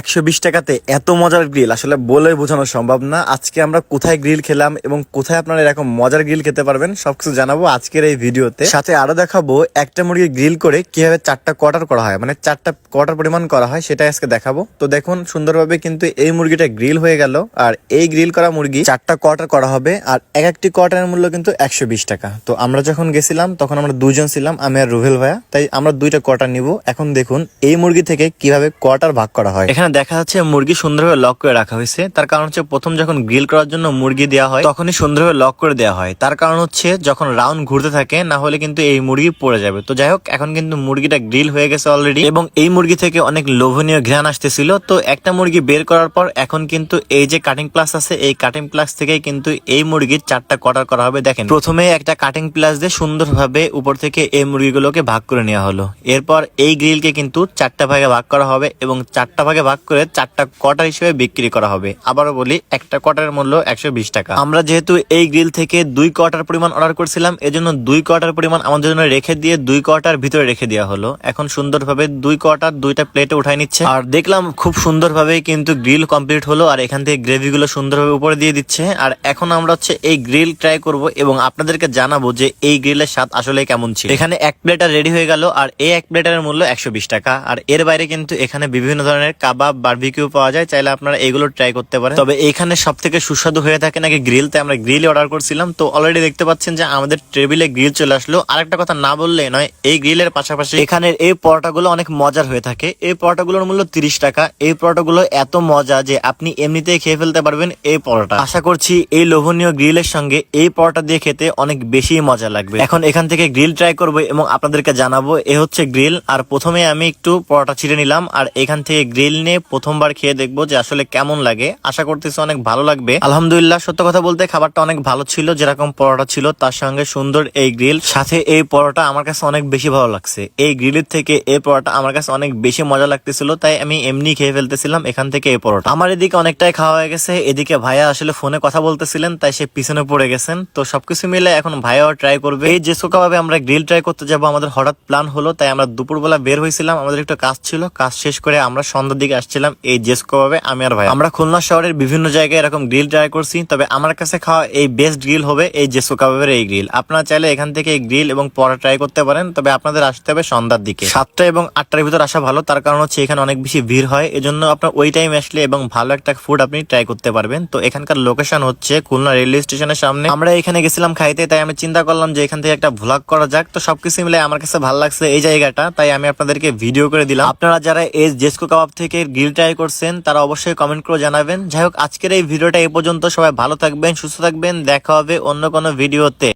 একশো বিশ টাকাতে এত মজার গ্রিল আসলে বলে বোঝানো সম্ভব না। আজকে আমরা কোথায় গ্রিল খেলাম এবং কোথায় আপনারা এরকম মজার গ্রিল খেতে পারবেন, সবকিছু জানাব আজকের এই ভিডিওতে। সাথে আরও দেখাবো একটা মুরগি গ্রিল করে কীভাবে চারটা কোয়ার্টার করা হয় মানে চারটা কোয়ার্টার পরিমাণ করা হয় সেটা আজকে দেখাবো। তো দেখুন, সুন্দরভাবে কিন্তু এই মুরগিটা গ্রিল হয়ে গেল, আর এই গ্রিল করা মুরগি চারটা কোয়ার্টার করা হবে, আর এক একটি কোয়ার্টারের মূল্য কিন্তু একশো বিশ টাকা। তো আমরা যখন গেছিলাম, তখন আমরা দুজন ছিলাম, আমি আর রুহেল ভাইয়া। তাই আমরা দুইটা কোয়ার্টার নিব। এখন দেখুন, এই মুরগি থেকে কীভাবে কোয়ার্টার ভাগ করা হয়। এখানে দেখা যাচ্ছে মুরগি সুন্দরভাবে লক করে রাখা হয়েছে। তার কারণ হচ্ছে প্রথম যখন গ্রিল করার জন্য মুরগি দেওয়া হয়, তখনই সুন্দরভাবে লক করে দেওয়া হয়। তার কারণ হচ্ছে যখন রাউন্ড ঘুরতে থাকে, না হলে কিন্তু এই মুরগি পড়ে যাবে। তো যাই হোক, এখন কিন্তু মুরগিটা গ্রিল হয়ে গেছে অলরেডি এবং এই মুরগি থেকে অনেক লোভনীয় ঘ্রাণ আসতেছিল। তো একটা মুরগি বের করার পর এখন কিন্তু এই যে কাটিং প্লাস আছে, এই কাটিং প্লাস থেকে কিন্তু এই মুরগির চারটা কটার করা হবে। দেখেন প্রথমে একটা কাটিং প্লাস দিয়ে সুন্দরভাবে উপর থেকে এই মুরগিগুলোকে ভাগ করে নেওয়া হলো। এরপর এই গ্রিলকে কিন্তু চারটা ভাগে ভাগ করা হবে এবং চারটা ভাগে ভাগ করে চারটা কটার হিসেবে বিক্রি করা হবে। আবারও বলি, একটা কটার মূল্য একশো বিশ টাকা। আমরা যেহেতু এই গ্রিল থেকে দুই কটার পরিমাণ অর্ডার করেছিলাম, এজন্য দুই কটার পরিমাণ আমাদের জন্য রেখে দিয়ে দুই কটার ভিতরে রেখে দেওয়া হলো। এখন সুন্দরভাবে দুই কটার দুইটা প্লেটে উঠাই নিচ্ছে। আর দেখলাম খুব সুন্দরভাবে কিন্তু গ্রিল কমপ্লিট হলো আর এখান থেকে গ্রেভি গুলো সুন্দরভাবে উপরে দিয়ে দিচ্ছে। আর এখন আমরা হচ্ছে এই গ্রিল ট্রাই করব এবং আপনাদেরকে জানাব যে এই গ্রিলের স্বাদ আসলে কেমন ছিল। এখানে এক প্লেটার রেডি হয়ে গেল আর এই এক প্লেটারের মূল্য একশো বিশ টাকা। আর এর বাইরে কিন্তু এখানে বিভিন্ন ধরনের কাবাব বারবিকিউ পাওয়া যায়, চাইলে আপনারা এগুলো ট্রাই করতে পারেন। তবে এখানে সব থেকে সুস্বাদু হয়ে থাকে নাকি গ্রিল তাই আমরা গ্রিল অর্ডার করছিলাম। তো অলরেডি দেখতে পাচ্ছেন যে আমাদের টেবিলে গ্রিল চলে আসলো। আরেকটা কথা না বললে নয়, এই গ্রিলের পাশাপাশি এখানের এই পরোটাগুলো অনেক মজার হয়ে থাকে। এই পরোটাগুলোর মূল্য তিরিশ টাকা। এই পরোটাগুলো এত মজা যে আপনি এমনিতেই খেয়ে ফেলতে পারবেন এই পরোটা। আশা করছি এই লোভনীয় গ্রিলের সঙ্গে এই পরোটা দিয়ে খেতে অনেক বেশি মজা লাগবে। এখন এখান থেকে গ্রিল ট্রাই করব এবং আপনাদেরকে জানাব, এ হচ্ছে গ্রিল আর প্রথমে আমি একটু পরোটা ছিঁড়ে নিলাম। আর এখান থেকে গ্রিল নিয়ে প্রথমবার খেয়ে দেখব যে আসলে কেমন লাগে। আশা করতেছি অনেক ভালো লাগবে। আলহামদুলিল্লাহ, সত্য কথা বলতে খাবারটা অনেক ভালো ছিল, যেরকম পরোটা ছিল, তার সঙ্গে সুন্দর এই গ্রিল। সাথে এই পরোটা আমার কাছে অনেক বেশি ভালো লাগছে। এই গ্রিলের থেকে এই পরোটা আমার কাছে অনেক বেশি মজা লাগতেছিল, তাই আমি এমনি খেয়ে ফেলতেছিলাম এখান থেকে এই পরোটা। আমার এদিকে অনেকটাই খাওয়া হয়ে গেছে। এদিকে ভাইয়া আসলে ফোনে কথা বলতেছিলেন, তাই সে পিছনে পড়ে গেছেন। তো সবকিছু মিলে এখন ভাইয়াও ট্রাই করবে। এই জেসো কাবাবে আমরা গ্রিল ট্রাই করতে যাব, আমাদের হঠাৎ প্ল্যান হলো, তাই আমরা দুপুরবেলা বের হয়েছিলাম। আমাদের একটু কাজ ছিল, কাজ শেষ করে আমরা সন্ধ্যার দিকে আসছিলাম এই জেসো কাবাবে আমি আর ভাই। আমরা খুলনা শহরের বিভিন্ন জায়গায় এরকম গ্রিল ট্রাই করছি, তবে আমার কাছে খাওয়া এই বেস্ট গ্রিল হবে এই জেসো কাবাবের এই গ্রিল আপনারা চাইলে এখান থেকে এই গ্রিল এবং পরা ট্রাই করতে পারেন, তবে আপনাদের আসতে হবে সন্ধ্যার দিকে। সাতটা এবং আটটার ভিতর আসা ভালো, তার কারণ হচ্ছে এখানে অনেক বেশি ভিড় হয়, এজন্য আপনার ওই টাইম আসলে এবং ভালো একটা ফুড আপনি ট্রাই করতে পারবেন। তো এখানকার লোকেশন হচ্ছে খুলনা রেলওয়ে স্টেশনের সামনে। আমরা এখানে গেছিলাম খাইতে, তাই আমি চিন্তা করলাম যে এখান থেকে একটা ভ্লগ করা যাক। তো সবকিছু মিলে আমার কাছে ভালো লাগছে এই জায়গাটা, তাই আমি আপনাদেরকে ভিডিও করে দিলাম। আপনারা যারা এই জেসকো কাবাব থেকে গ্রিল ট্রাই করছেন, তারা অবশ্যই কমেন্ট করে জানাবেন। যাই হোক, আজকের এই ভিডিওটা এই পর্যন্ত। সবাই ভালো থাকবেন, সুস্থ থাকবেন। দেখা হবে অন্য কোনো ভিডিওতে